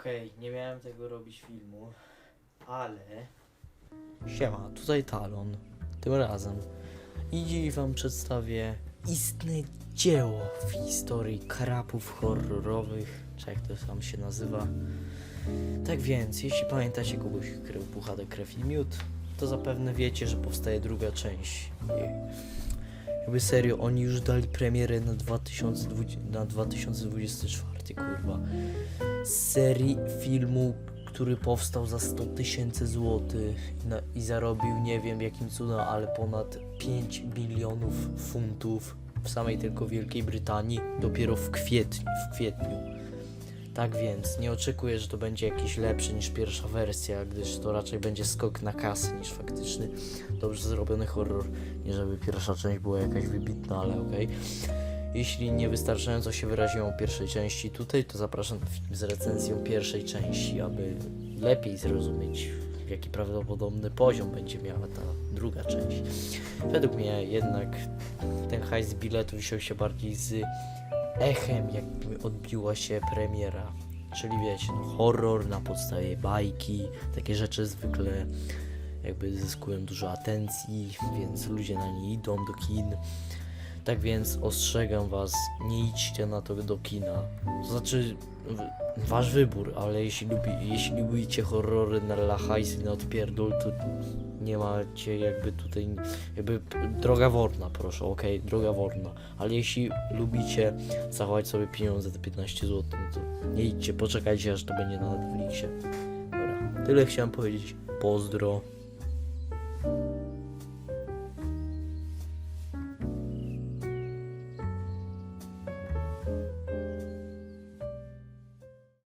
Okej, nie miałem tego robić filmu, ale... Siema, tutaj Talon. Tym razem. I dziś wam przedstawię istne dzieło w historii krapów horrorowych, czy jak to sam się nazywa. Tak więc, jeśli pamiętacie kogoś, krył puchade krew i miód, to zapewne wiecie, że powstaje druga część. Jakby serio, oni już dali premierę na, 2020, na 2024, kurwa. Serii filmu, który powstał za 100 tysięcy złotych i, zarobił, nie wiem jakim cudem, ale ponad 5 milionów funtów w samej tylko Wielkiej Brytanii dopiero w kwietniu. W kwietniu. Tak więc nie oczekuję, że to będzie jakiś lepszy niż pierwsza wersja, gdyż to raczej będzie skok na kasę niż faktyczny dobrze zrobiony horror. Nie żeby pierwsza część była jakaś wybitna, ale okej. Jeśli niewystarczająco się wyraziłem o pierwszej części tutaj, to zapraszam film z recenzją pierwszej części, aby lepiej zrozumieć, jaki prawdopodobny poziom będzie miała ta druga część. Według mnie jednak ten hajs biletu wziął się bardziej z echem, jakby odbiła się premiera. Czyli wiecie, no horror na podstawie bajki, takie rzeczy zwykle jakby zyskują dużo atencji, więc ludzie na nie idą do kin. Tak więc ostrzegam was, nie idźcie na to do kina. To znaczy, wasz wybór, ale jeśli, lubi, jeśli lubicie horrory na lachajs i na odpierdol, to nie macie jakby tutaj, jakby droga worna, proszę, okej, droga worna. Ale jeśli lubicie zachować sobie pieniądze te 15 zł, no to nie idźcie, poczekajcie aż to będzie na Netflixie. Dobra, tyle chciałem powiedzieć. Pozdro.